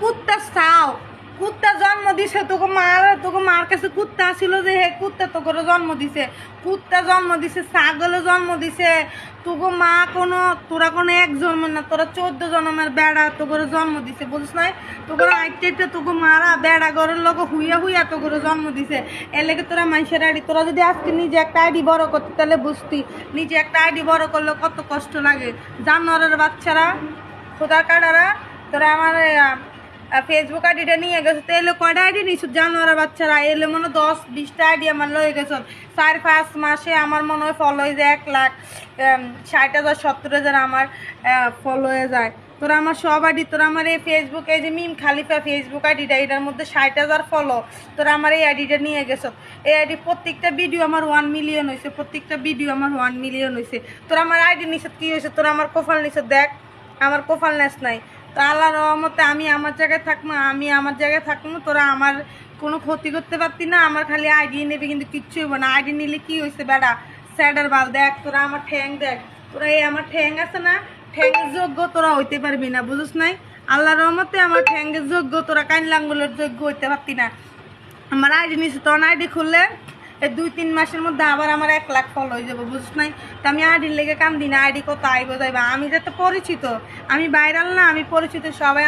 কুত্তা চাও। কুত্তা জন্ম দিছে, তোকে মার তোকে মার কাছে কুত্তা ছিল যে হে কুত্তা তোকে জন্ম দিছে। কুত্তা জন্ম দিছে, ছাগলে জন্ম দিছে। তোকে মা কোনো তোরা কোনো এক জন্ম না তোরা চোদ্দ জন্মের বেড়া তোকে জন্ম দিছে বুঝছ নাই? তোকে আইতে তোকে মারা বেড়া ঘরের লোক হুইয়া হুইয়া তোকে জন্ম দিছে। এর লেগে তোরা মানুষের আইডি তোরা যদি আজকে নিজে একটা আইডি বড় করতি, তাহলে বুঝতি, নিজে একটা আইডি বড় করলে কত কষ্ট লাগে। জানোয়ারের বাচ্চারা, খোদার কাটারা, তোরা আমার ফেসবুক আইডিটা নিয়ে গেছো, তো এলে কয়টা আইডি নিছো? জানোয়ারের বাচ্চারা, এলে মনে দশ, বিশটা আইডি আমার লয়ে গেছো। চার, পাঁচ মাসে আমার মনে হয় ফলো হয়ে যায় এক লাখ ষাট হাজার, সত্তর হাজার আমার ফলো হয়ে যায়। তোরা আমার সব আইডি, তোরা আমার এই ফেসবুকে যে মিম খালিফা ফেসবুক আইডিটা, এটার মধ্যে ষাট হাজার ফলো তোরা আমার এই আইডিটা নিয়ে গেছো। এই আইডি প্রত্যেকটা ভিডিও আমার ওয়ান মিলিয়ন হয়েছে প্রত্যেকটা ভিডিও আমার ওয়ান মিলিয়ন হয়েছে তোরা আমার আইডি নিছত কী হয়েছে তোরা আমার কোফাল নিছত দেখ। আমার কোফাল নেস নাই। তো আল্লাহ রহমতে আমি আমার জায়গায় থাকব, আমি আমার জায়গায় থাকব, তোরা আমার কোনো ক্ষতি করতে পারতি না, আমার খালি আইডি নেবে কিন্তু কিচ্ছু হইব না। আইডি নিলে কি হয়েছে বেড়া? স্যাডার বাল দেখ, তোরা আমার ঠ্যাং দেখ, তোরা এই আমার ঠ্যাং আছে না ঠ্যাংয়ের যোগ্য তোরা হইতে পারবি না, বুঝিস নাই? আল্লাহ রহমতে আমার ঠ্যাংয়ের যোগ্য, তোরা কাইন লাঙ্গুলের যোগ্য হইতে পারতি না। আমার আইডি নিচ্ছে তোর আইডি খুললে দুই, তিন মাসের মধ্যে আবার আমার এক লাখ ফল হয়ে যাব বুঝ নাই? তো আমি আইডির লেগে কাম দিই না, আইডি কত আইব যাইবা? আমি যাতে পরিচিত, আমি বাইরাল না, আমি পরিচিত সবাই